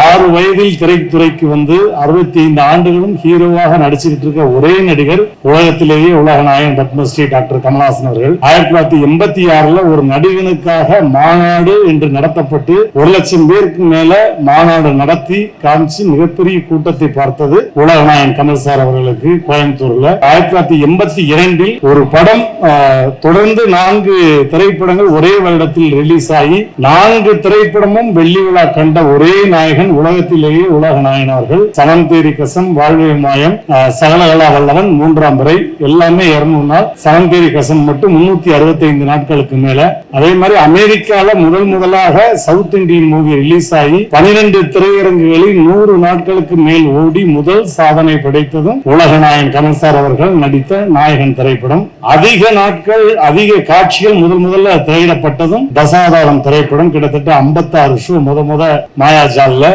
ஆறு வயதில் திரைத்துறைக்கு வந்து அறுபத்தி ஐந்து ஆண்டுகளும் ஹீரோவாக நடிச்சுக்கிட்டு இருக்க ஒரே நடிகர் உலகத்திலேயே உலக நாயகன் பத்மஸ்ரீ டாக்டர் கமலஹாசன் அவர்கள். ஆயிரத்தி தொள்ளாயிரத்தி எண்பத்தி ஆறுல ஒரு நடிகனுக்காக மாநாடு என்று நடத்தப்பட்டு ஒரு லட்சம் பேருக்கு மேல மாநாடு நடத்தி காமிச்சு மிகப்பெரிய கூட்டத்தை பார்த்தது உலக நாயகன் கமல் சார் அவர்களுக்கு கோயம்புத்தூர்ல. ஆயிரத்தி தொள்ளாயிரத்தி எண்பத்தி இரண்டில் ஒரு படம் தொடர்ந்து நான்கு திரைப்படங்கள் ஒரே வருடத்தில் ரிலீஸ் ஆகி நான்கு திரைப்படமும் வெள்ளி விழா கண்ட ஒரே நாயகன் உலகத்திலேயே உலக நாயனார்கள். சனம் தேரி கசம் வாழ்வே மாயம் சகலகலா வல்லவன் மூன்றாம் பிறை. எல்லாமே இருநூறு நாள். சனம் தேரி கசம் மட்டும் முன்னூத்தி அறுபத்தி ஐந்து நாட்களுக்கு மேல. அதே மாதிரி அமெரிக்கால முதல் முதலாக சவுத் இந்தியன் மூவி ரிலீஸ் ஆகி பனிரெண்டு திரையரங்குகளில் நூறு நாட்களுக்கு மேல் ஓடி முதல் சாதனை படைத்ததும் உலக நாயன் கமல் சார் அவர்கள் நடித்த நாயகன் திரைப்படம். அதிக நாட்கள் அதிக காட்சிகள் முதல் முதல்ல திரையிடப்பட்டதும் தசாதாரம் திரைப்படம் கிட்டத்தட்ட 56 ஷோ முத முத மாயாஜால்ல